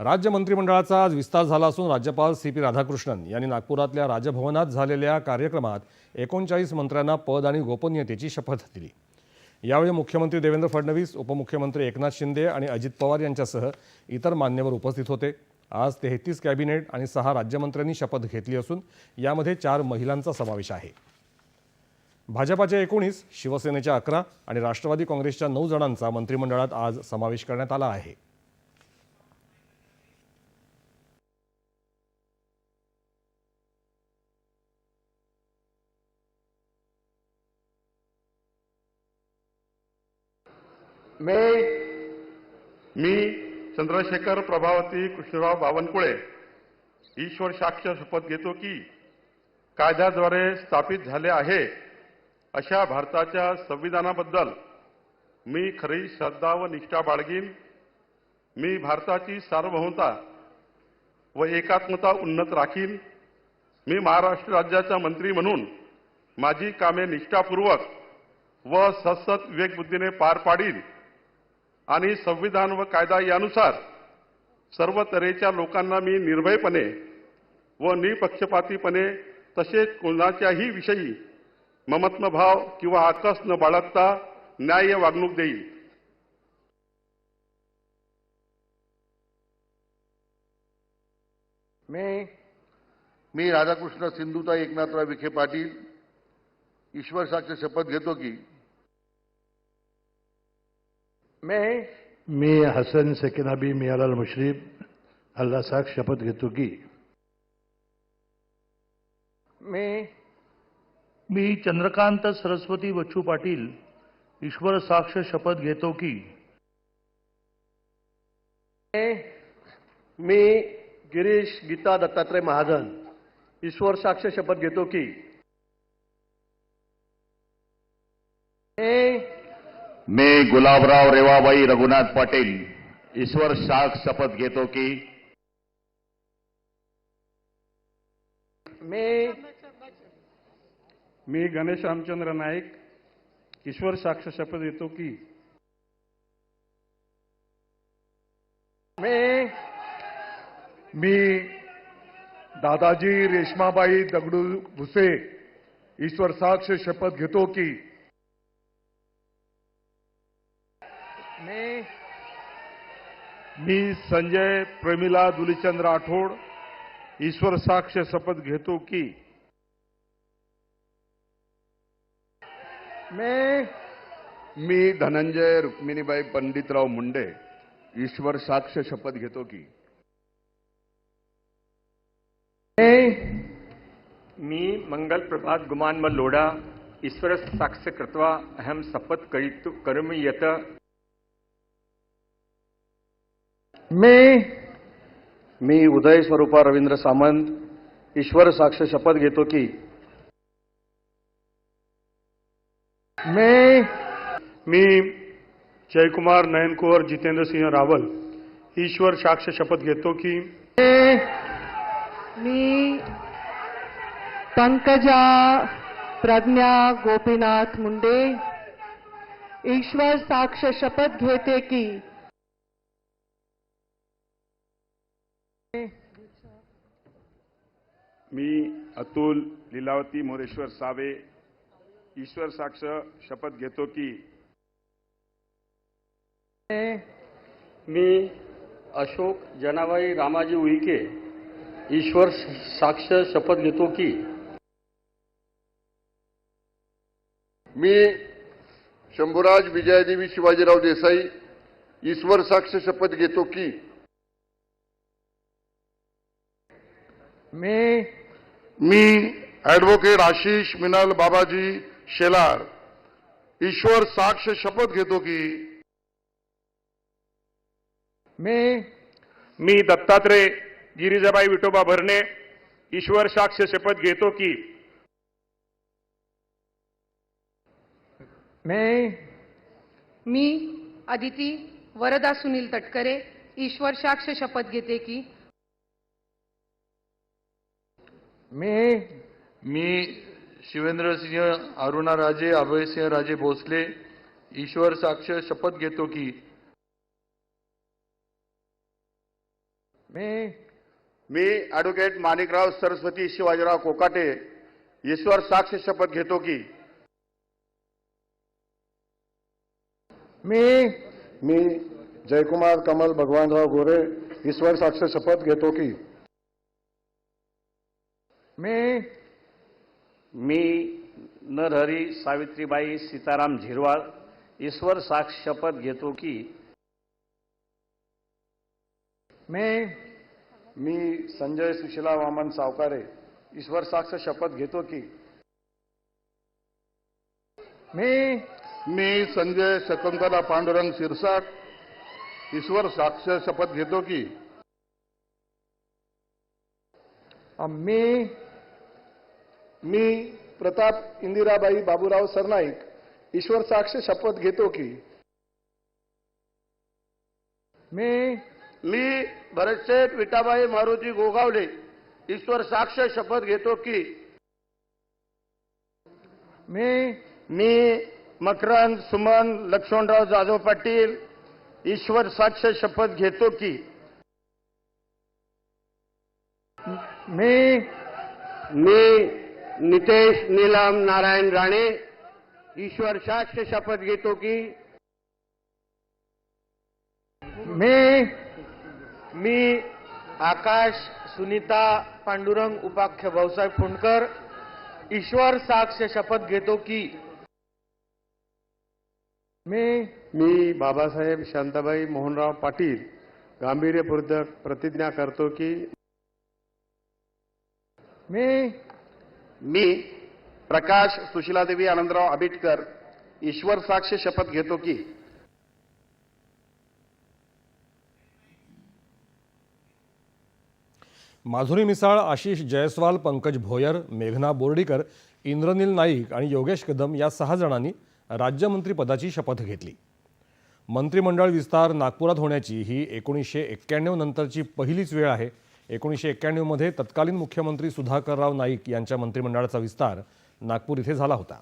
राज्य मंत्रिमंडळाचा आज विस्तार झाला असून राज्यपाल सी पी राधाकृष्णन यांनी नागपुरातल्या राजभवनात झालेल्या कार्यक्रमात एकोणचाळीस मंत्र्यांना पद आणि गोपनीयतेची शपथ दिली. यावेळी मुख्यमंत्री देवेंद्र फडणवीस उपमुख्यमंत्री एकनाथ शिंदे आणि अजित पवार यांच्यासह इतर मान्यवर उपस्थित होते. आज तेहतीस कॅबिनेट आणि सहा राज्यमंत्र्यांनी शपथ घेतली असून यामध्ये चार महिलांचा समावेश आहे. भाजपाच्या एकोणीस शिवसेनेच्या अकरा आणि राष्ट्रवादी काँग्रेसच्या नऊ जणांचा मंत्रिमंडळात आज समावेश करण्यात आला आहे. मे मी चंद्रशेखर प्रभावती कृष्णराव बावनकुळे ईश्वर साक्ष शपथ घेतो की कायद्याद्वारे स्थापित झाले आहे अशा भारताच्या संविधानाबद्दल मी खरी श्रद्धा व निष्ठा बाळगीन. मी भारताची सार्वभौमता व एकात्मता उन्नत राखीन. मी महाराष्ट्र राज्याचा मंत्री म्हणून माझी कामे निष्ठापूर्वक व सतत विवेकबुद्धीने पार पाडीन. आणि संविधान व कायदा यानुसार सर्व तऱ्हेच्या लोकांना मी निर्भयपणे व निपक्षपातीपणे तसेच कोणाच्याही विषयी ममत्मभाव किंवा आकस न बाळगता न्याय वागणूक देईल. मी मी राधाकृष्ण सिंधुताई एकनाथराव विखे पाटील ईश्वर साक्ष शपथ घेतो की मैं मी हसन सेकिनाबी मियालाल मुश्रीफ अल्लाह साख शपथ घेतो की. मैं मी चंद्रकांत सरस्वती बच्चू पाटील ईश्वर साक्ष शपथ घेतो की. मी गिरीश गीता दत्तात्रय महाजन ईश्वर साक्ष शपथ घेतो की. मी गुलाबराव रेवाबाई रघुनाथ पाटील ईश्वर साख शपथ घेतो की मी मी गणेश रामचंद्र नाईक ईश्वर साक्ष शपथ घेतो की मी मी दादाजी रेशमाबाई दगडू भुसे ईश्वर साक्ष शपथ घेतो की मैं मी संजय प्रेमिला दुलीचंद राठोड ईश्वर साक्ष शपथ घेतो की मैं मी धनंजय रुक्मिणीबाई पंडितराव मुंडे ईश्वर साक्ष शपथ घेतो की मैं मी मंगल प्रभात गुमानमल लोढा ईश्वर साक्ष कृत्वा अहम शपथ करितु करोमि यत मैं मी उदय स्वरूपा रवींद्र सामंत ईश्वर साक्ष शपथ घेतो की मैं मी जयकुमार नयनकुवर जितेंद्र सिंह रावल ईश्वर साक्ष शपथ घेतो की मी पंकजा प्रज्ञा गोपीनाथ मुंडे ईश्वर साक्ष शपथ घेते की मी अतुल लीलावती मोरेश्वर सावे ईश्वर साक्ष शपथ घेतो की मी अशोक जनाबाई रामाजी उईके ईश्वर साक्ष शपथ घेतो की मी शंभूराज विजयादेवी शिवाजीराव देसाई ईश्वर साक्ष शपथ घेतो की मैं मी ॲडव्होकेट आशिष मिनल बाबाजी शेलार. ईश्वर साक्ष शपथ घेतो की मैं मी दत्तात्रय गिरिजाबाई विठोबा भरणे ईश्वर साक्ष शपथ घेतो की मैं मी अदिती वरदा सुनील तटकरे ईश्वर साक्ष शपथ घेते की मैं मी शिवेंद्रसिंह अरुणा राजे अभयसिंह राजे भोसले ईश्वर साक्ष शपथ घेतो की. मी मी ॲडव्होकेट माणिकराव सरस्वती शिवाजीराव कोकाटे ईश्वर साक्ष शपथ घेतो की. मी मी जयकुमार कमल भगवानराव गोरे ईश्वर साक्ष शपथ घेतो की. मी मी नरहरी सावित्रीबाई सीताराम झिरवाळ ईश्वर साक्ष शपथ घेतो की मी मी संजय सुशिला वामन सावकारे ईश्वर साक्ष शपथ घेतो की मी मी संजय शकुंतला पांडुरंग शिरसाट ईश्वर साक्ष शपथ घेतो की मी मी प्रताप इंदिराबाई बाबूराव सरनाईक ईश्वर साक्ष शपथ घेतो की. मी मी भरतशेठ विटाबाई मारुती गोगावले ईश्वर साक्ष शपथ घेतो की. मी मी मकरंद सुमन लक्ष्मणराव जाधव पाटील ईश्वर साक्ष शपथ घेतो की. मी मी नितेश नीलम नारायण राणे ईश्वर साक्ष शपथ घेतो की मी मी आकाश सुनीता पांडुरंग उपाख्य भाऊसाहेब फुंडकर ईश्वर साक्ष शपथ घेतो की मी मी बाबासाहेब शांताबाई मोहनराव पाटील गांभीर्यपूर्वक प्रतिज्ञा करतो की मी मी प्रकाश सुशिलादेवी आनंदराव आबिटकर ईश्वर साक्ष शपथ घेतो की माधुरी मिसाळ आशिष जयस्वाल पंकज भोयर मेघना बोर्डीकर इंद्रनील नाईक आणि योगेश कदम या सहा जणांनी राज्यमंत्रीपदाची शपथ घेतली. मंत्रिमंडळ विस्तार नागपुरात होण्याची ही एकोणीसशे एक्क्याण्णव नंतरची पहिलीच वेळ आहे. एकोणीसशे एक्क्याण्णवमध्ये तत्कालीन मुख्यमंत्री सुधाकरराव नाईक यांच्या मंत्रिमंडळाचा विस्तार नागपूर इथे झाला होता.